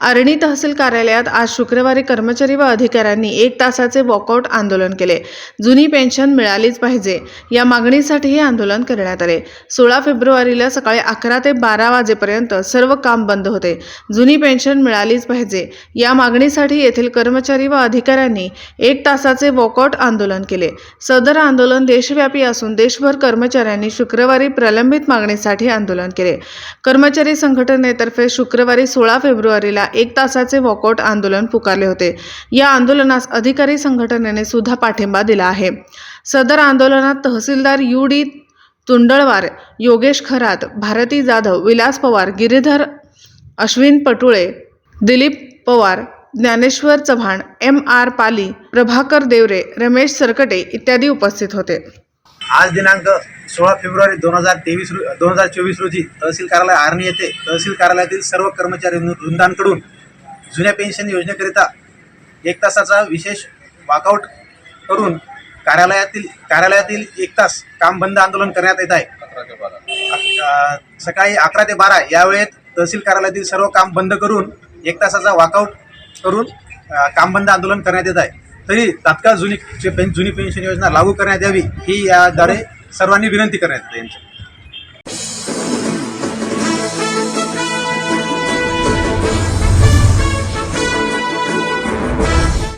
आर्णी तहसील कार्यालयात आज शुक्रवारी कर्मचारी व अधिकाऱ्यांनी एक तासाचे वॉकआउट आंदोलन केले. जुनी पेन्शन मिळालीच पाहिजे. या मागणीसाठी हे आंदोलन करण्यात आले. सोळा फेब्रुवारीला सकाळी अकरा ते बारा वाजेपर्यंत सर्व काम बंद होते. जुनी पेन्शन मिळालीच पाहिजे. या मागणीसाठी येथील कर्मचारी व अधिकाऱ्यांनी एक तासाचे वॉकआउट आंदोलन केले. सदर आंदोलन देशव्यापी असून देशभर कर्मचाऱ्यांनी शुक्रवारी प्रलंबित मागणीसाठी आंदोलन केले. कर्मचारी संघटनेतर्फे शुक्रवारी सोळा फेब्रुवारीला एक तासाचे वॉकआउट आंदोलन पुकारले होते. या आंदोलनास अधिकारी संघटनेने सुद्धा पाठिंबा दिला आहे. सदर आंदोलनात तहसीलदार U D Tundalwar Yogesh Kharat Bharti Jadhav Vilas Pawar Giridhar Ashwin Patule Dilip Pawar Dnyaneshwar Chavan M R Pali Prabhakar Deore Ramesh Sarkate इत्यादी उपस्थित होते. आज दिनांक सोळा फेब्रुवारी दोन हजार तेवीस रो दोन हजार चोवीस रोजी तहसील कार्यालय आर्णी येथे तहसील कार्यालयातील सर्व कर्मचारी वृंद- वृंदांकडून जुन्या पेन्शन योजनेकरिता एक तासाचा विशेष वॉकआउट करून कार्यालयातील कार्यालयातील एक तास काम बंद आंदोलन करण्यात येत आहे. सकाळी अकरा ते बारा या वेळेत तहसील कार्यालयातील सर्व काम बंद करून एक तासाचा वॉकआउट करून काम बंद आंदोलन करण्यात येत आहे. तरी तात्काळ जुनी जे जुनी पेन्शन योजना लागू करण्यात यावी ही याद्वारे सर्वांनी विनंती करण्यात येते यांची.